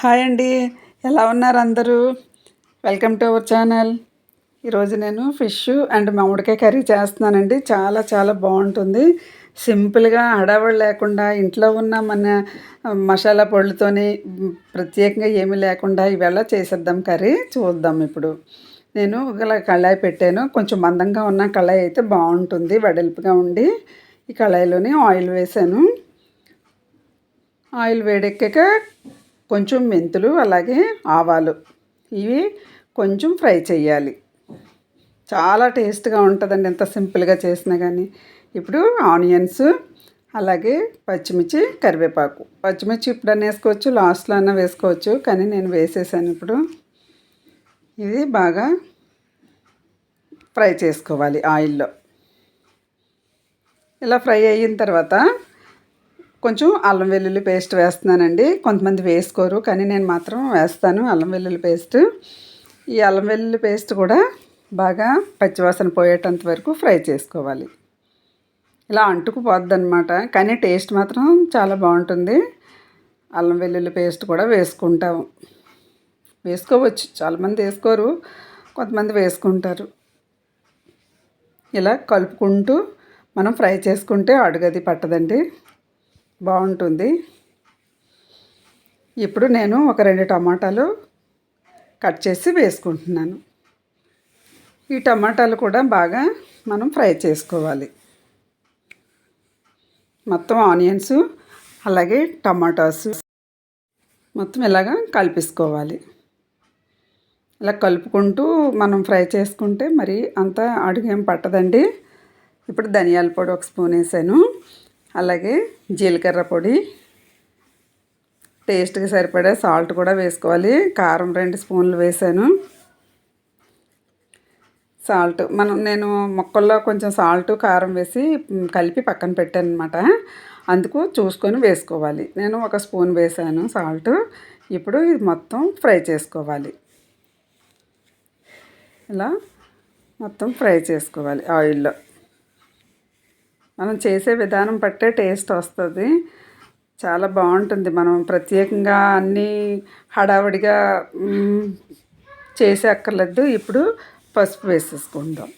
Hi అండి. ఎలా ఉన్నారు అందరూ? వెల్కమ్ టు అవర్ ఛానల్ ఈరోజు నేను ఫిష్ అండ్ మామిడికాయ కర్రీ చేస్తున్నానండి. చాలా చాలా బాగుంటుంది. సింపుల్గా హడావడి లేకుండా ఇంట్లో ఉన్న మన మసాలా పొడులతోని ప్రత్యేకంగా ఏమీ లేకుండా ఇవాళ చేసేద్దాం కర్రీ. చూద్దాం ఇప్పుడు. నేను ఇలా కళాయి పెట్టాను. కొంచెం మందంగా ఉన్న కళాయి అయితే బాగుంటుంది. వెడల్పుగా ఉండి ఈ కళాయిలోనే ఆయిల్ వేసాను. ఆయిల్ వేడెక్కాక కొంచెం మెంతులు అలాగే ఆవాలు. ఇవి కొంచెం ఫ్రై చేయాలి చాలా టేస్ట్గా ఉంటుందండి ఎంత సింపుల్గా చేసినా కానీ ఇప్పుడు ఆనియన్స్ అలాగే పచ్చిమిర్చి కరివేపాకు. పచ్చిమిర్చి ఇప్పుడన్నా వేసుకోవచ్చు లాస్ట్లో అన్నా వేసుకోవచ్చు కానీ నేను వేసేసాను ఇప్పుడు. ఇది బాగా ఫ్రై చేసుకోవాలి ఆయిల్లో. ఇలా ఫ్రై అయిన తర్వాత కొంచెం అల్లం వెల్లుల్లి పేస్ట్ వేస్తున్నానండి. కొంతమంది వేసుకోరు కానీ నేను మాత్రం వేస్తాను అల్లం వెల్లుల్లి పేస్ట్. ఈ అల్లం వెల్లుల్లి పేస్ట్ కూడా బాగా పచ్చివాసన పోయేటంత వరకు ఫ్రై చేసుకోవాలి. ఇలా అంటుకుపోద్ది అనమాట కానీ టేస్ట్ మాత్రం చాలా బాగుంటుంది. అల్లం వెల్లుల్లి పేస్ట్ కూడా వేసుకుంటాం వేసుకోవచ్చు చాలామంది వేసుకోరు కొంతమంది వేసుకుంటారు. ఇలా కలుపుకుంటూ మనం ఫ్రై చేసుకుంటే అడుగది పట్టదండి. బాగుంటుంది. ఇప్పుడు నేను ఒక రెండు టమాటాలు కట్ చేసి వేసుకుంటున్నాను. ఈ టమాటాలు కూడా బాగా మనం ఫ్రై చేసుకోవాలి. మొత్తం ఆనియన్స్ అలాగే టమాటాస్ మొత్తం ఇలాగా కలిపేసుకోవాలి. ఇలా కలుపుకుంటూ మనం ఫ్రై చేసుకుంటే మరి అంత అడుగేం పట్టదండి. ఇప్పుడు ధనియాల పొడి ఒక స్పూన్ వేసాను. అలాగే జీలకర్ర పొడి. టేస్ట్కి సరిపడే సాల్ట్ కూడా వేసుకోవాలి. కారం రెండు స్పూన్లు వేసాను. సాల్ట్ మనం నేను మొక్కల్లో కొంచెం సాల్ట్ కారం వేసి కలిపి పక్కన పెట్టాను అనమాట అందుకు చూసుకొని వేసుకోవాలి. నేను ఒక స్పూన్ వేసాను సాల్ట్. ఇప్పుడు ఇది మొత్తం ఫ్రై చేసుకోవాలి. ఇలా మొత్తం ఫ్రై చేసుకోవాలి ఆయిల్లో. మనం చేసే విధానం పట్టే టేస్ట్ వస్తుంది. చాలా బాగుంటుంది. మనం ప్రత్యేకంగా అన్నీ హడావిడిగా చేసే అక్కర్లేదు. ఇప్పుడు పసుపు వేసేసుకుందాం.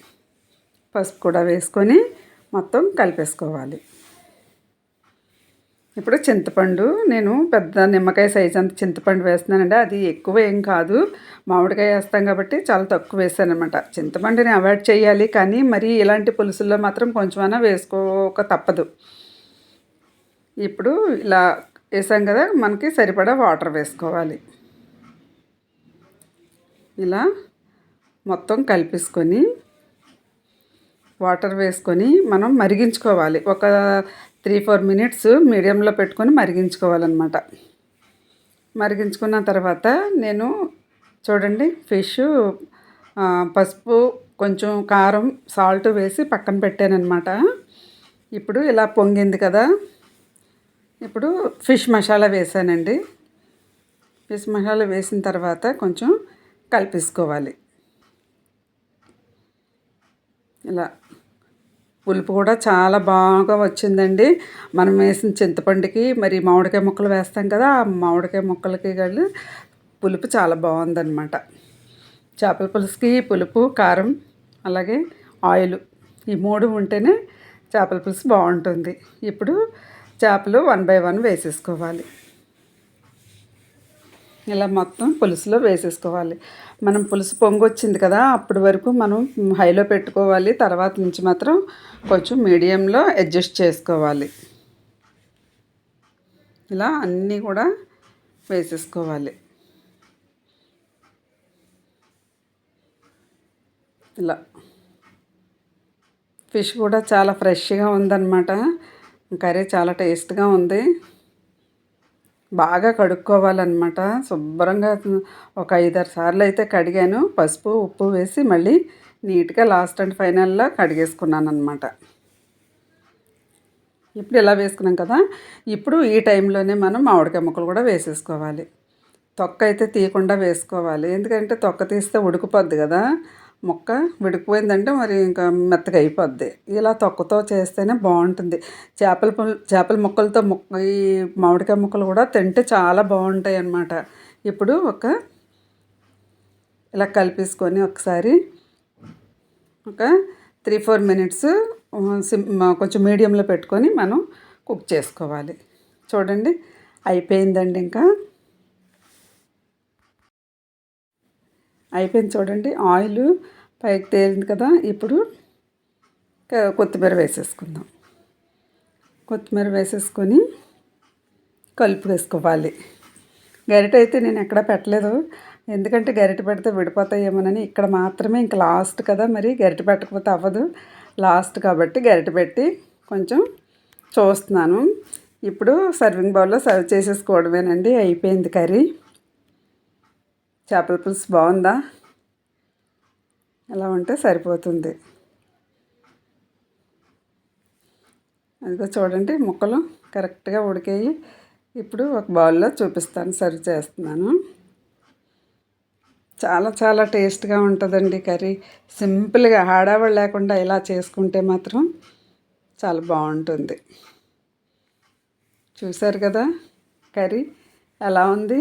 పసుపు కూడా వేసుకొని మొత్తం కలిపేసుకోవాలి. ఇప్పుడు చింతపండు నేను పెద్ద నిమ్మకాయ సైజ్ అంత చింతపండు వేస్తున్నానండి. అది ఎక్కువ ఏం కాదు. మామిడికాయ వేస్తాం కాబట్టి చాలా తక్కువ వేసాను అనమాట చింతపండుని అవాయిడ్ చేయాలి కానీ మరి ఇలాంటి పులుసుల్లో మాత్రం కొంచెమైనా వేసుకోక తప్పదు. ఇప్పుడు ఇలా వేసాం కదా మనకి సరిపడా వాటర్ వేసుకోవాలి. ఇలా మొత్తం కలిపేసుకొని వాటర్ వేసుకొని మనం మరిగించుకోవాలి. ఒక త్రీ ఫోర్ మినిట్స్ మీడియంలో పెట్టుకొని మరిగించుకోవాలన్నమాట. మరిగించుకున్న తర్వాత నేను చూడండి ఫిష్ పసుపు కొంచెం కారం సాల్ట్ వేసి పక్కన పెట్టానమాట ఇప్పుడు ఇలా పొంగింది కదా. ఇప్పుడు ఫిష్ మసాలా వేసానండి. ఫిష్ మసాలా వేసిన తర్వాత కొంచెం కలిపేసుకోవాలి. ఇలా. పులుపు కూడా చాలా బాగా వచ్చిందండి. మనం వేసిన చింతపండుకి మరి మామిడికాయ ముక్కలు వేస్తాం కదా ఆ మామిడికాయ ముక్కలకి కానీ పులుపు చాలా బాగుందన్నమాట. చేపల పులుసుకి పులుపు కారం అలాగే ఆయిల్ ఈ మూడు ఉంటేనే చేపల పులుసు బాగుంటుంది. ఇప్పుడు చేపలు వన్ బై వన్ వేసేసుకోవాలి. ఇలా మొత్తం పులుసులో వేసేసుకోవాలి. మనం పులుసు పొంగు వచ్చింది కదా అప్పటి వరకు మనం హైలో పెట్టుకోవాలి. తర్వాత నుంచి మాత్రం కొంచెం మీడియంలో అడ్జస్ట్ చేసుకోవాలి. ఇలా అన్నీ కూడా వేసేసుకోవాలి. ఇలా. ఫిష్ కూడా చాలా ఫ్రెష్గా ఉందన్నమాట. కర్రీ చాలా టేస్ట్గా ఉంది. బాగా కడుక్కోవాలన్నమాట. శుభ్రంగా ఒక ఐదారు సార్లు అయితే కడిగాను. పసుపు ఉప్పు వేసి మళ్ళీ నీట్గా లాస్ట్ అండ్ ఫైనల్లో కడిగేసుకున్నాను అనమాట ఇప్పుడు ఇలా వేసుకున్నాం కదా ఇప్పుడు ఈ టైంలోనే మనం మామిడికాయ ముక్కలు కూడా వేసేసుకోవాలి. తొక్క అయితే తీయకుండా వేసుకోవాలి. ఎందుకంటే తొక్క తీస్తే ఉడికిపోద్ది కదా. ముక్క విడిపోయిందంటే మరి ఇంకా మెత్తగా అయిపోద్ది. ఇలా తొక్కతో చేస్తేనే బాగుంటుంది. చేపల చేపల ముక్కలతో ముక్క ఈ మామిడికాయ ముక్కలు కూడా తింటే చాలా బాగుంటాయి అన్నమాట. ఇప్పుడు ఒక ఇలా కలిపేసుకొని ఒకసారి ఒక త్రీ ఫోర్ మినిట్స్ సిమ్ కొంచెం మీడియంలో పెట్టుకొని మనం కుక్ చేసుకోవాలి. చూడండి అయిపోయిందండి ఇంకా. అయిపోయింది చూడండి. ఆయిల్ పైకి తేలింది కదా. ఇప్పుడు కొత్తిమీర వేసేసుకుందాం. కొత్తిమీర వేసేసుకొని కలుపు వేసుకోవాలి. గరిట అయితే నేను ఎక్కడ పెట్టలేదు. ఎందుకంటే గరిట పెడితే విడిపోతాయేమోనని ఇక్కడ మాత్రమే ఇంక లాస్ట్ కదా మరి. గరిట పెట్టకపోతే అవ్వదు. లాస్ట్ కాబట్టి గరిట పెట్టి కొంచెం చూస్తున్నాను. ఇప్పుడు సర్వింగ్ బౌల్లో సర్వ్ చేసేసుకోవడమేనండి. అయిపోయింది కర్రీ. చేపల పులుసు బాగుందా? అలా ఉంటే సరిపోతుంది. అదిగో చూడండి ముక్కలు కరెక్ట్గా ఉడికాయి. ఇప్పుడు ఒక బౌల్లో చూపిస్తాను సర్వ్ చేస్తున్నాను. చాలా చాలా టేస్ట్గా ఉంటుందండి కర్రీ. సింపుల్గా హడావిడి లేకుండా ఇలా చేసుకుంటే మాత్రం చాలా బాగుంటుంది. చూశారు కదా కర్రీ ఎలా ఉంది?